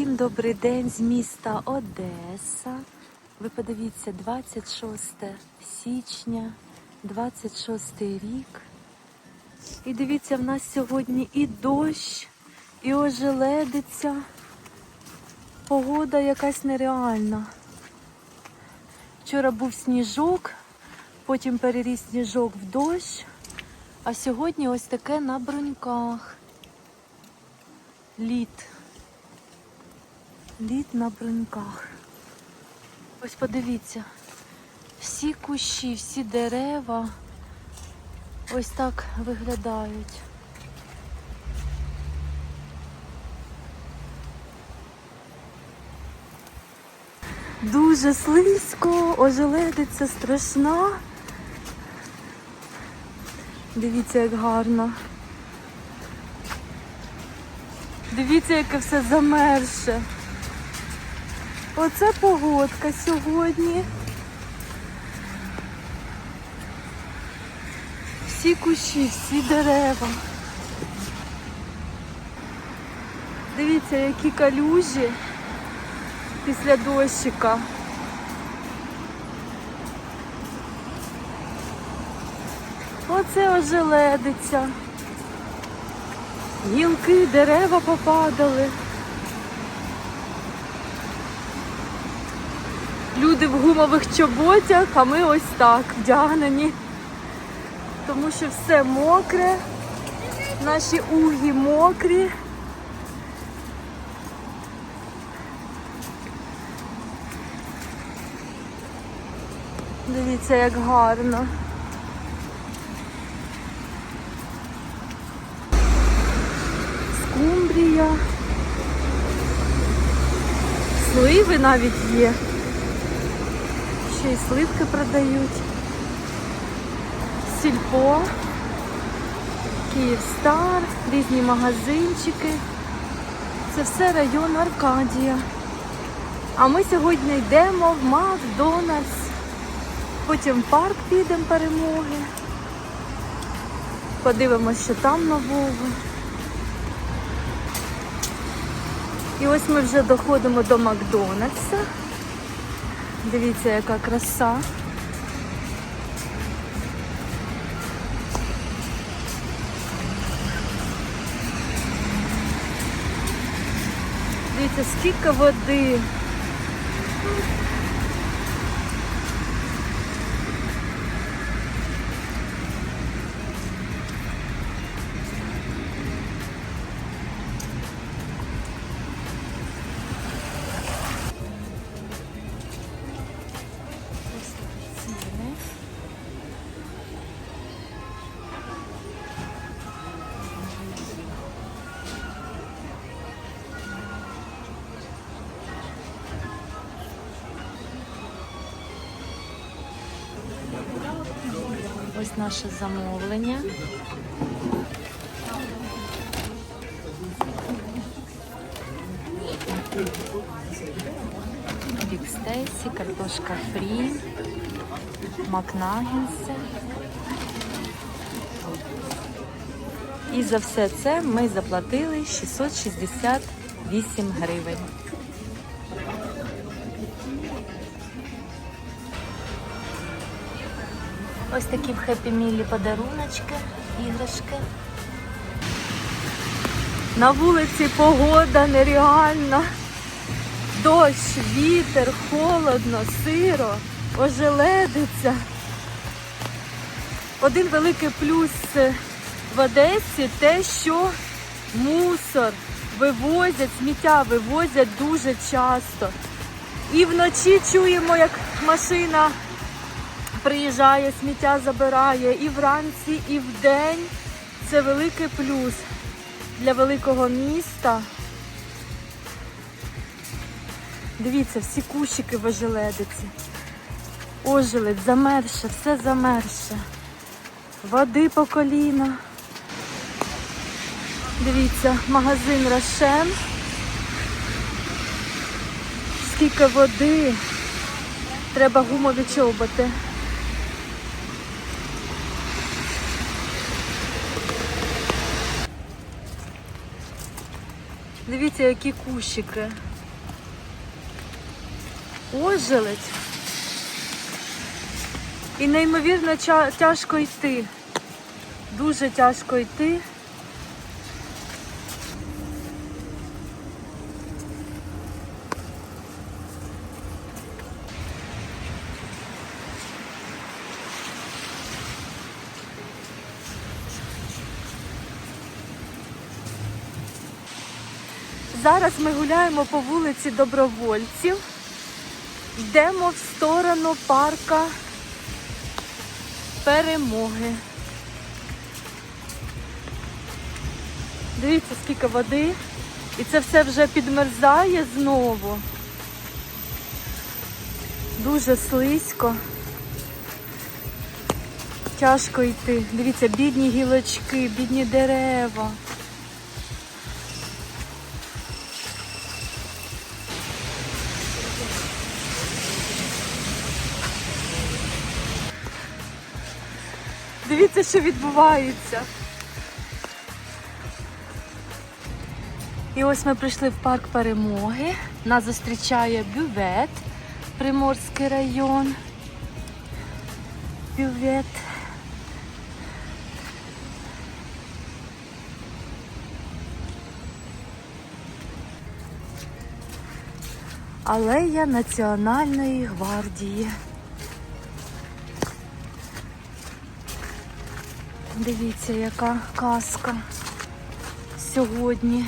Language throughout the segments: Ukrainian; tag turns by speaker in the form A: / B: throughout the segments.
A: Всім добрий день з міста Одеса. Ви подивіться, 26 січня, 26 рік. І дивіться, в нас сьогодні і дощ, і ожеледиця. Погода якась нереальна. Вчора був сніжок, потім переріс сніжок в дощ, а сьогодні ось таке на бруньках. Лід. Лід на бруньках. Ось подивіться, всі кущі, всі дерева ось так виглядають. Дуже слизько, ожеледиця страшна. Дивіться, як гарно. Дивіться, яке все замерше. Оце погодка сьогодні. Всі кущі, всі дерева. Дивіться, які калюжі після дощика. Оце ожеледиця. Гілки, дерева попадали. Люди в гумових чоботях, а ми ось так вдягнені. Тому що все мокре, наші угі мокрі. Дивіться, як гарно. Скумбрія. Сливи навіть є. Ще й сливки продають. Сільпо, Київстар, різні магазинчики. Це все район Аркадія. А ми сьогодні йдемо в Макдональдс. Потім в парк підемо перемоги. Подивимося, що там нового. І ось ми вже доходимо до Макдональдса. Дивіться, яка краса. Дивіться, скільки води. Ось наше замовлення. Бікстейсі, картошка фрі, макнагінси. І за все це ми заплатили 668 гривень. Ось такі в Хеппі Мілі подаруночки, іграшки. На вулиці погода нереальна. Дощ, вітер, холодно, сиро, ожеледиться. Один великий плюс в Одесі те, що мусор вивозять, сміття вивозять дуже часто. І вночі чуємо, як машина приїжджає, сміття забирає і вранці, і вдень. Це великий плюс для великого міста. Дивіться, всі кущики в ожеледиці. Ожеледь, замерше, все замерше. Води по коліна. Дивіться, магазин Рошен. Скільки води. Треба гумові чоботи. Дивіться, які кущики. Ожеледь. І неймовірно тяжко йти. Дуже тяжко йти. Зараз ми гуляємо по вулиці Добровольців. Йдемо в сторону парка перемоги. Дивіться, скільки води. І це все вже підмерзає знову. Дуже слизько. Тяжко йти. Дивіться, бідні гілочки, бідні дерева. Дивіться, що відбувається. І ось ми прийшли в парк перемоги. Нас зустрічає бювет, Приморський район. Бювет. Алея Національної гвардії. Дивіться, яка казка сьогодні.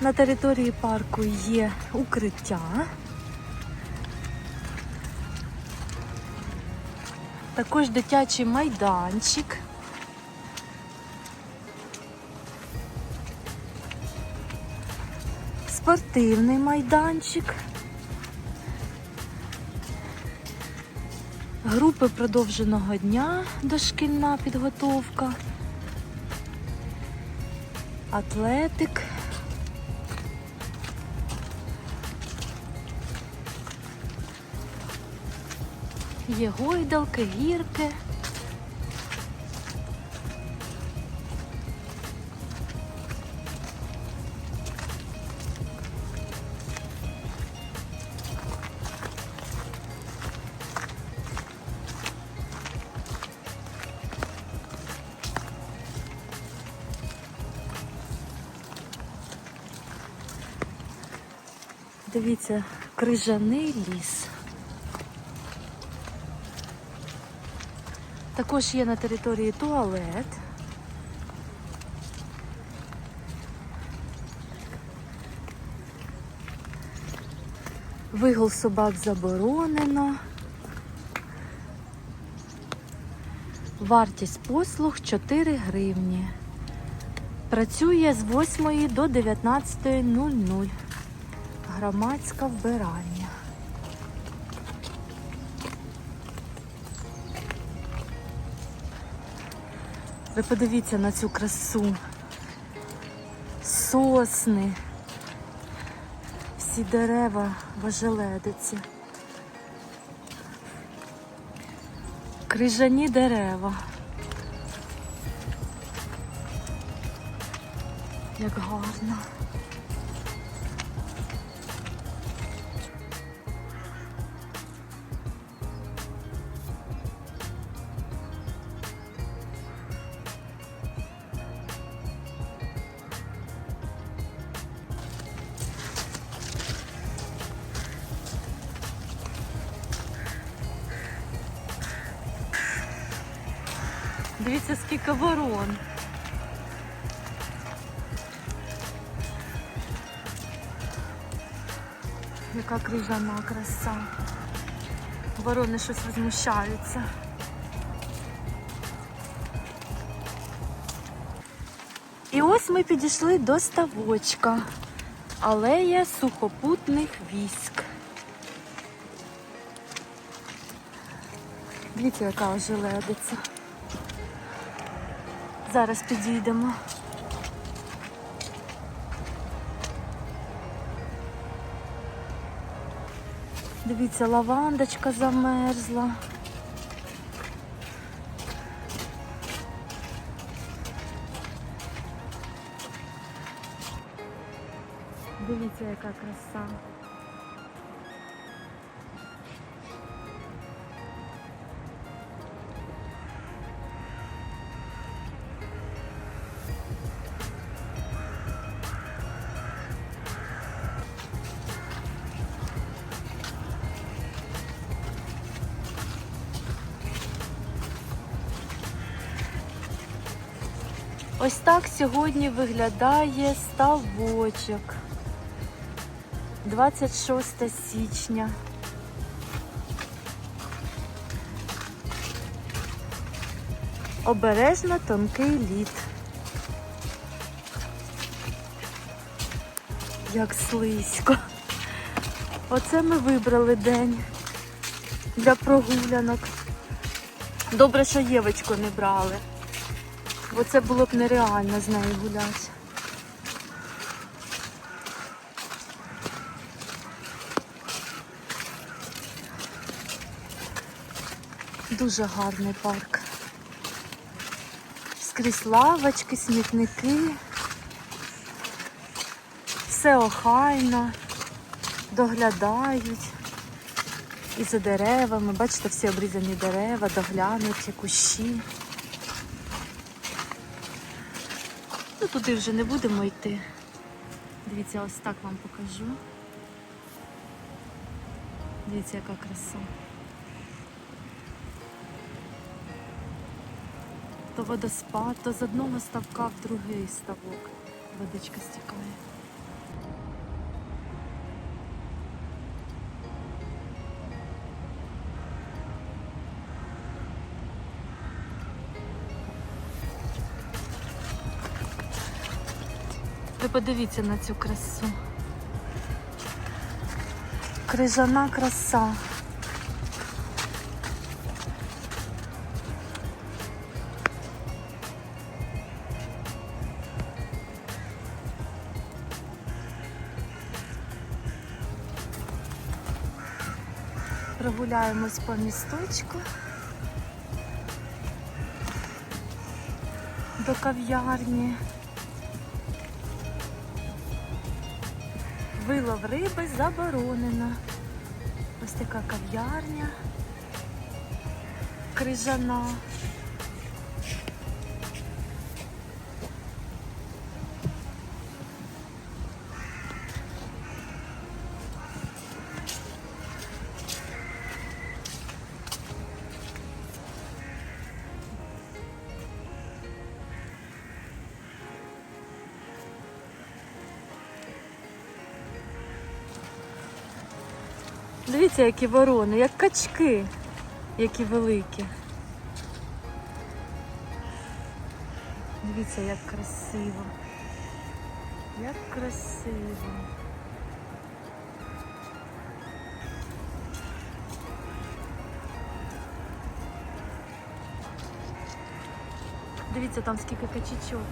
A: На території парку є укриття. Також дитячий майданчик. Спортивний майданчик. Групи продовженого дня, дошкільна підготовка, атлетик. Є гойдалки, гірки. Дивіться, крижаний ліс. Також є на території туалет. Вигул собак заборонено. Вартість послуг 4 гривні. Працює з 8 до 19.00. Громадська вбиральня. Ви подивіться на цю красу. Сосни. Всі дерева в ожеледиці. Крижані дерева. Як гарно. Дивіться, скільки ворон. Яка крижана краса. Ворони щось возмущаються. І ось ми підійшли до ставочка. Алея сухопутних військ. Дивіться, яка ожеледиця. Зараз підійдемо. Дивіться, лавандочка замерзла. Дивіться, яка краса. Ось так сьогодні виглядає ставочок. 26 січня. Обережно тонкий лід. Як слизько. Оце ми вибрали день для прогулянок. Добре, що Євочку не брали. Бо це було б нереально з нею гуляти. Дуже гарний парк. Скрізь лавочки, смітники. Все охайно, доглядають. І за деревами, бачите, всі обрізані дерева, доглянуті, кущі. Ну, туди вже не будемо йти. Дивіться, ось так вам покажу. Дивіться, яка краса. То водоспад, то з одного ставка в другий ставок. Водичка стікає. Ви подивіться на цю красу. Крижана краса. Прогуляємось по місточку. До кав'ярні. Вилов риби заборонено. Ось така кав'ярня. Крижана. Дивіться, які ворони, як качки, які великі. Дивіться, як красиво. Як красиво. Дивіться, там скільки качечок.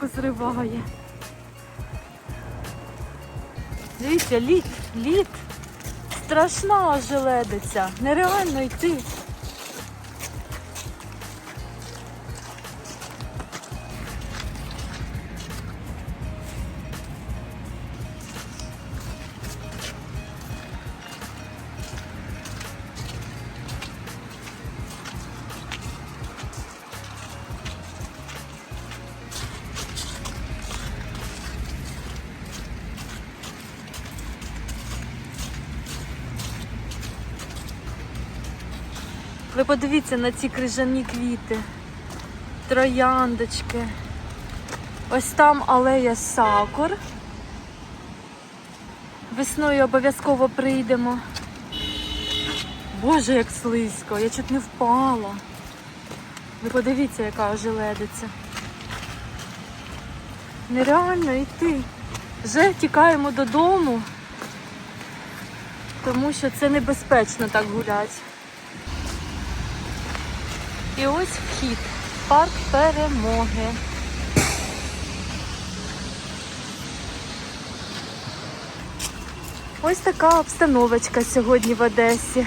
A: Парасольку зриває. Дивіться, лід, лід. Страшна ожеледиця. Нереально йти. Ви подивіться на ці крижані квіти, трояндочки. Ось там алея сакур. Весною обов'язково прийдемо. Боже, як слизько, я чуть не впала. Ви подивіться, яка ожеледиця. Нереально йти. Вже тікаємо додому, тому що це небезпечно так гуляти. І ось вхід. Парк перемоги. Ось така обстановочка сьогодні в Одесі.